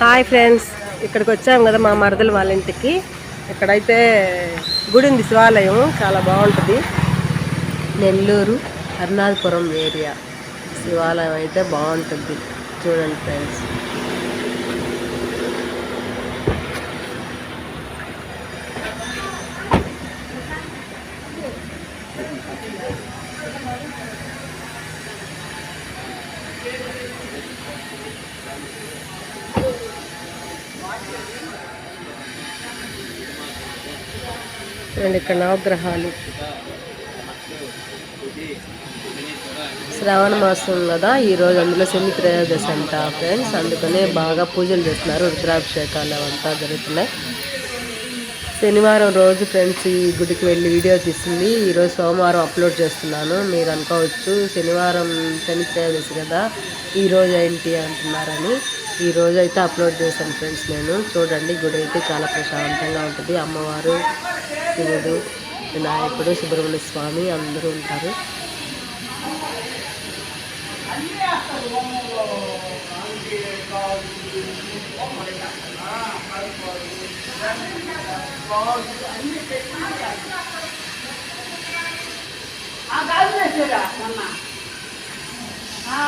Hi friends ఇక్కడికి వచ్చాము కదా మా మరదలు వాళ్ళ ఇంటికి. ఇక్కడైతే గుడి ఉంది శివాలయం చాలా బాగుంటుంది. నెల్లూరు అరుణాధపురం ఏరియా. శివాలయం అయితే బాగుంటుంది చూడండి ఫ్రెండ్స్. చూడండి ఇక్కడ నవగ్రహాలు. శ్రావణ మాసం కదా ఈరోజు అందులో శని త్రయోదశి అంట ఫ్రెండ్స్ అందుకనే బాగా పూజలు చేస్తున్నారు. రుద్రాభిషేకాలు అవంతా జరుగుతున్నాయి. శనివారం రోజు ఫ్రెండ్స్ ఈ గుడికి వెళ్ళి వీడియో తీసింది. ఈరోజు సోమవారం అప్లోడ్ చేస్తున్నాను. మీరు అనుకోవచ్చు శనివారం శని త్రయోదశి కదా ఈరోజు ఏంటి అంటున్నారని. ఈ అయితే అప్లోడ్ చేశాను ఫ్రెండ్స్ నేను. చూడండి గుడి అయితే చాలా ప్రశాంతంగా ఉంటుంది. అమ్మవారు శివుడు వినాయకుడు సుబ్రహ్మణ్య స్వామి అందరూ ఉంటారు. ఆ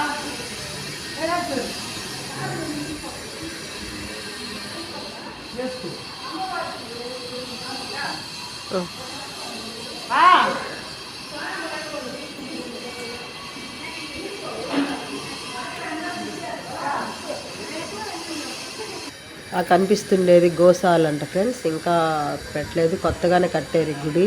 కనిపిస్తుండేది గోశాల అంట ఫ్రెండ్స్. ఇంకా పెట్టలేదు కొత్తగానే కట్టారు Thank గుడి.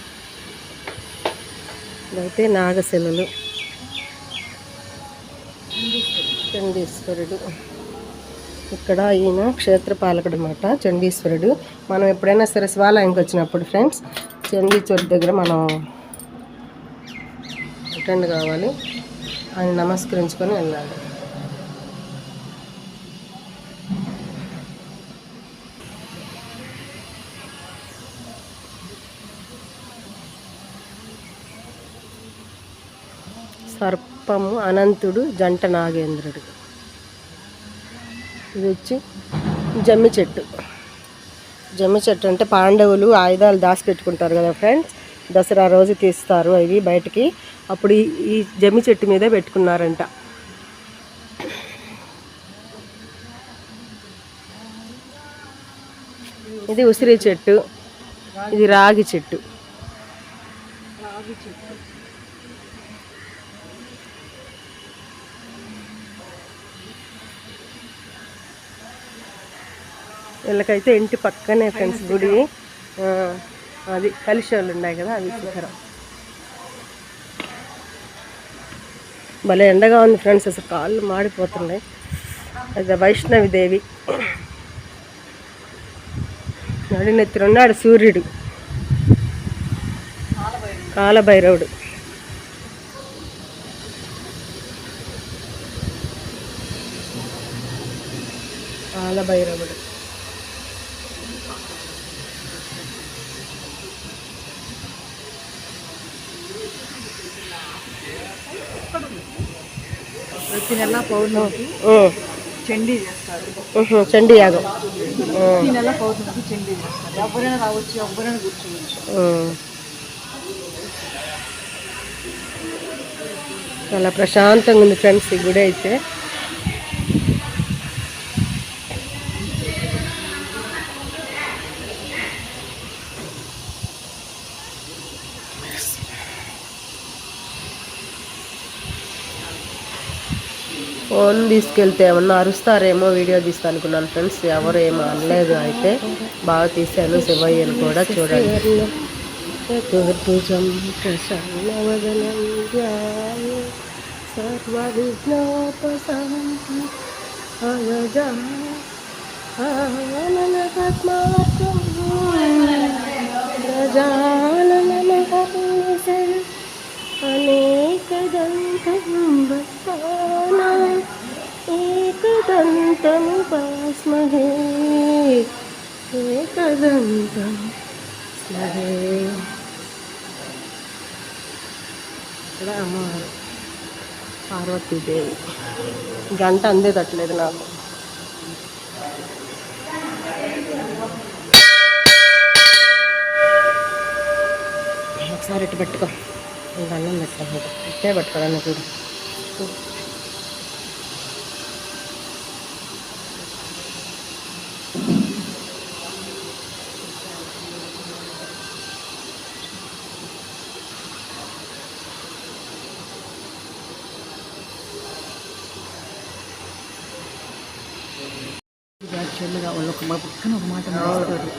ఇదైతే నాగశిలలు. చండీశ్వరుడు. ఇక్కడ ఈయన క్షేత్రపాలకుడు అనమాట చండీశ్వరుడు. మనం ఎప్పుడైనా సరే శివాలయంకి వచ్చినప్పుడు ఫ్రెండ్స్ చండీశ్వరుడు దగ్గర మనం అటెండ్ కావాలి. ఆయన నమస్కరించుకొని వెళ్ళాలి. సర్పము అనంతుడు జంట నాగేంద్రుడు. ఇది వచ్చి జమ్మి చెట్టు. జమ్మి చెట్టు అంటే పాండవులు ఆయుధాలు దాచిపెట్టుకుంటారు కదా ఫ్రెండ్స్. దసరా రోజు తీస్తారు అవి బయటికి. అప్పుడు ఈ ఈ జమ్మి చెట్టు మీదే పెట్టుకున్నారంట. ఇది ఉసిరి చెట్టు. ఇది రాగి చెట్టు. వీళ్ళకైతే ఇంటి పక్కనే ఫ్రెండ్స్ గుడి. అది అది కలిశాలు ఉన్నాయి కదా అవి శిఖరం భలే ఎండగా ఉంది ఫ్రెండ్స్ అసలు కాళ్ళు మాడిపోతున్నాయి. అది వైష్ణవి దేవి. నడినెత్తిన ఉన్నాడు సూర్యుడు. కాలభైరవుడు. కాలభైరవుడు. ప్రతి నెల పౌర్ణమికి. చండీ చేస్తారు. చండీ యాగం. ప్రతి నెల పౌర్ణమికి చండీ చేస్తారు. ఎవరైనా రావచ్చు ఎవరైనా కూర్చోవచ్చు. చాలా ప్రశాంతంగా ఉంది ఫ్రెండ్స్ ఈ గుడి అయితే. ఫోన్ తీసుకెళ్తే ఏమన్నా అరుస్తారేమో వీడియో తీస్తా అనుకున్నాను ఫ్రెండ్స్. ఎవరు ఏమో అనలేదు అయితే బాగా తీశాను శివయ్యను కూడా చూడండి. చతుర్భుజం ప్రసన్నవదనం పాస్మహే ఏకదంతం స్మహే. ఇక్కడ అమ్మవారు పార్వతీదేవి. గంట అందేటట్లేదు నాకు. ఒకసారి ఇటు పెట్టుకో. ఇంకా అన్నం పెట్టాను ఇట్టే పెట్టుకోవాలని కూడా. చెల్లుగా వాళ్ళు ఒక పక్కన ఒక మాట మాట్లాడతారు